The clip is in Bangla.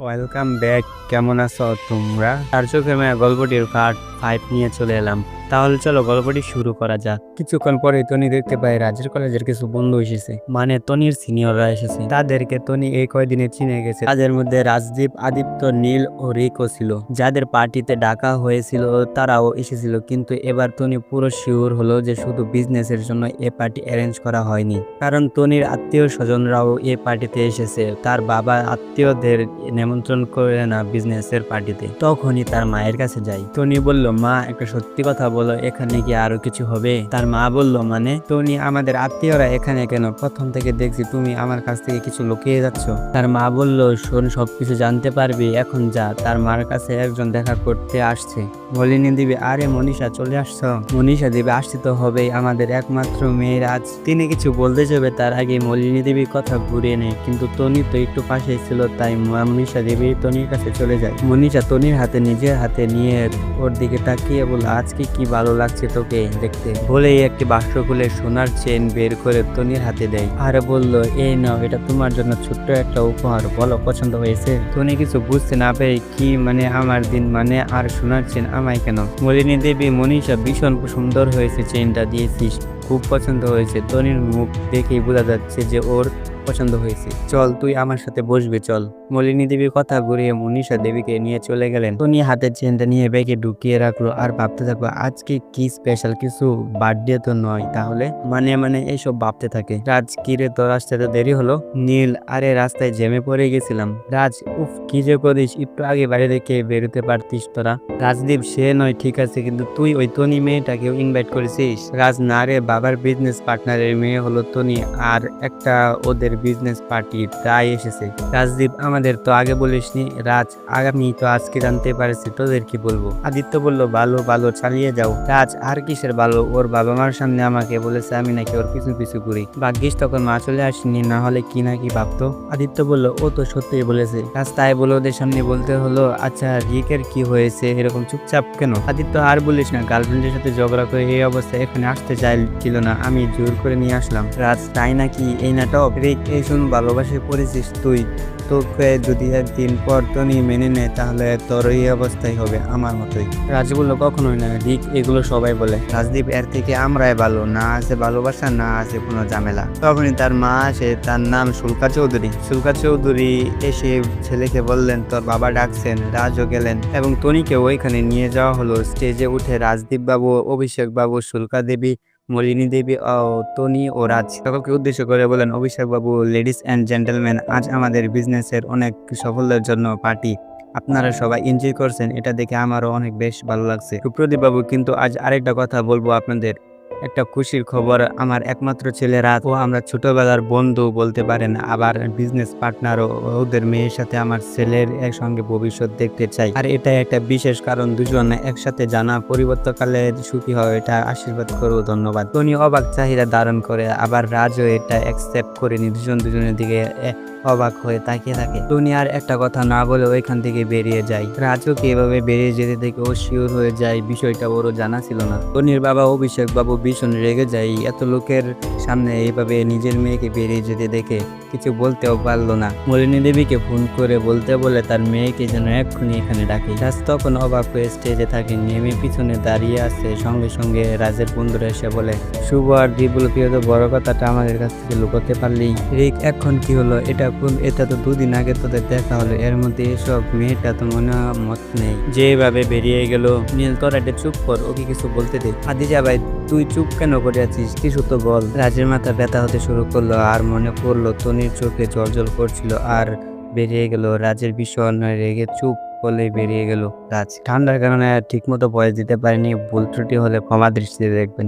ওয়েলকাম ব্যাক কেমন আছো তোমরা? কার্যক্রমে গল্পটির পার্ট ফাইভ নিয়ে চলে এলাম। তাহলে চলো গল্পটি শুরু করা যাক। কিছুক্ষণ পরে টনি দেখতে পায় রাজের কলেজের কিছু বন্ধু এসেছে। মানে টনির সিনিয়ররা এসেছে। তাদেরকে টনি এই কয়দিনে চিনে গেছে। তাদের মধ্যে রাজদীপ আদিত্য নীল ও রিকো ছিল। যাদের পার্টিতে ডাকা হয়েছিল তারাও এসেছিল। কিন্তু এবার টনি পুরো শিওর হলো যে শুধু বিজনেসের জন্য এ পার্টি অ্যারেঞ্জ করা হয়নি। কারণ টনির আত্মীয় স্বজনরাও এ পার্টিতে এসেছে। তার বাবা আত্মীয়দের নিমন্ত্রণ করে না বিজনেসের পার্টিতে। তখনই তার মায়ের কাছে যাই। টনি বলল মা একটা সত্যি কথা বলো, এখানে কি আরও কিছু হবে? তার মা বলল মানে? টনি আমাদের আত্মীয়রা এখানে কেন? প্রথম থেকে দেখছি তুমি আমার কাছ থেকে কিছু লুকিয়ে যাচ্ছ। তার মা বলল, শোন, সবকিছু জানতে পারবি, এখন যা। তার মার কাছে একজন দেখা করতে আসছে। মলিনী দিবি, আরে মনীষা, চলে আসছো? মনীষা দেবী আসতে তো হবেই, আমাদের একমাত্র মেয়ের আজ। তিনি কিছু বলতে যাবে, তার আগে মলিনী দেবীর কথা ঘুরিয়ে নেয়। কিন্তু তনি তো একটু পাশে ছিল, তাই মনীষা দেবী তনির কাছে চলে যায়। মনীষা তনির হাতে, নিজের হাতে নিয়ে ওর দিকে তাকিয়ে বলল, আজকে কি ভালো লাগছে তোকে দেখতে? বলেই একটি বাক্স খুলে সোনার চেন বের করে তনির হাতে দেয়। আর বলল, এই নাও, এটা তোমার জন্য ছোট্ট একটা উপহার। বলো, পছন্দ হয়েছে? তনি কিছু বুঝতে না পেরে কি মানে আমার দিন মানে আর সোনার চেন আমায় কেন? মলিনী দেবী, মনীষা, ভীষণ সুন্দর হয়েছে চেনটা দিয়েছিস। খুব পছন্দ হয়েছে। তনির মুখ দেখেই বোঝা যাচ্ছে যে ওর পছন্দ হয়েছে। চল, তুই আমার সাথে বসবি, চল। মলিনী দেবীর কথা ঘুরিয়ে মনীষা দেবীকে নিয়ে চলে গেলেন। টনি হাতের চেনটা নিয়ে ব্যাগে ঢুকিয়ে রাখল আর ভাবতে থাকল, আজকে কি স্পেশাল কিছু বার্থডে তো নয়, তাহলে? মানে মানে এইসব ভাবতে থাকে। রাজ কিরে তোর আসতে তো দেরি হলো? নীল, আরে রাস্তায় জেমে পড়ে গেছিলাম। রাজ, উফ, কি যে করিস, একটু আগে বাইরে থেকে বেরোতে পারতিস তোরা। রাজদীপ, সে নয়, ঠিক আছে, কিন্তু তুই ওই তনি মেয়েটাকে ইনভাইট করেছিস। রাজ, না রে, বাবার বিজনেস পার্টনারের মেয়ে হলো তনি, আর একটা ওদের বিজনেস পার্টি তাই এসেছে। রাজদীপ, আমাদের তো আগে বলিসনি, রাজ, আগামী তো আজকে জানতে পারছি, তোদের কি বলব? আদিত্য বলল, ভালো ভালো, চালিয়ে যাও। রাজ, আর কিসের ভালো? ওর বাবা মার সামনে আমাকে বলেছে আমি নাকি ওর পিছু পিছু ঘুরি। ভাগ্যিস তখন মা চলে আসেনি, না হলে কি না কি ভাবতো? আদিত্য বলল, ও তো সত্যিই বলেছে। রাজ, তাই বলে ওদের সামনে বলতে হলো আচ্ছা রিকের কি হয়েছে? এরকম চুপচাপ কেন? আদিত্য, আর বলিস না গার্লফ্রেন্ডের সাথে ঝগড়া করে এই অবস্থায় এখানে আসতে চাইছিল না, আমি জোর করে নিয়ে আসলাম। রাজ, তাই নাকি? এই নাটক, রিক এই শুন ভালোবাসে পড়েছিস তুই? তোকে যদি একদিন পর টনি মেনে নেয় তাহলে তোর এই অবস্থাই হবে আমার মতোই। রাজ বলল কখনোই না রিক এগুলো সবাই বলে। রাজদীপ এর থেকে আমরাই ভালো না আছে ভালোবাসা না আছে কোনো ঝামেলা। তখনই তার মা আসে তার নাম সুলকা চৌধুরী। সুলকা চৌধুরী এসে ছেলেকে বললেন তোর বাবা ডাকছেন রাজও গেলেন। এবং টনিকে ওইখানে নিয়ে যাওয়া হলো। স্টেজে উঠে রাজদীপ বাবু অভিষেক বাবু সুলকা দেবী মলিনী দেবী ও টনি ও রাজ সকলকে উদ্দেশ্য করে বলেন, অভিষেক বাবু লেডিস অ্যান্ড জেন্টেলম্যান আজ আমাদের বিজনেসের অনেক সাফল্যের জন্য পার্টি আপনারা সবাই এনজয় করছেন, এটা দেখে আমারও অনেক বেশ ভালো লাগছে। সুপ্রদীপ বাবু, কিন্তু আজ আরেকটা কথা বলব আপনাদের। একটা খুশির খবর, আমার একমাত্র ছেলে রাত। ও আমরা ছোটবেলার বন্ধু বলতে পারেন, আবার বিজনেস পার্টনার ওদের মেয়ের সাথে আমার ছেলের একসঙ্গে ভবিষ্যৎ দেখতে চাই। আর এটা একটা বিশেষ কারণ, দুজন একসাথে জানা পরিবর্তকালে সুখী হয় এটা আশীর্বাদ করব ধন্যবাদ। টনি অবাক চাহিদা ধারণ করে, আবার রাজও এটা অ্যাকসেপ্ট করে দুজন দুজনের দিকে অবাক হয়ে তাকিয়ে থাকে। টনি আর একটা কথা না বলে ওইখান থেকে বেরিয়ে যায়। রাজও কি এভাবে বেরিয়ে যেতে থেকে ও শিওর হয়ে যায়, বিষয়টা ওরও জানা ছিল না। টনির বাবা অভিষেক বাবু ভীষণ রেগে যায়, এত লোকের সামনে এইভাবে নিজের মেয়েকে বেরিয়ে যেতে দেখে কিছু বলতেও পারল না। মলিনী দেবীকে ফোন করে বলতে বলে তার মেয়েকে যেন এক্ষুনি এখানে ডাকে। রাজ তখন অবাক হয়ে স্টেজে থাকে, নেমে পিছনে দাঁড়িয়ে আছে, সঙ্গে সঙ্গে রাজের বন্ধুরা এসে বলে, শুভ আর প্রিয় বড় কথাটা আমাদের কাছ থেকে লুকোতে পারলেই রিক, এখন কি হলো? এটা এটা তো দুদিন আগে তোদের দেখা হলো, এর মধ্যে এসব মেয়েটা তো মনে মত নেই। যেভাবে বেরিয়ে গেল, নীল, তোরা এটা চুপ কর, ওকে কিছু বলতে দে। আদিজা ভাই, তুই চুপ কেন করে আছিস? কিছু তো বল। রাজের মাথা ব্যথা হতে শুরু করল আর মনে পড়ল তনির চোখে জল জল করছিল আর বেরিয়ে গেল। রাজের ভীষণ রেগে চুপ বলে বেরিয়ে গেল। রাজ, ঠান্ডার কারণে ঠিক মতো বয়স দিতে পারেনি। ভুল ত্রুটি হলে ক্ষমা দৃষ্টিতে দেখবেন।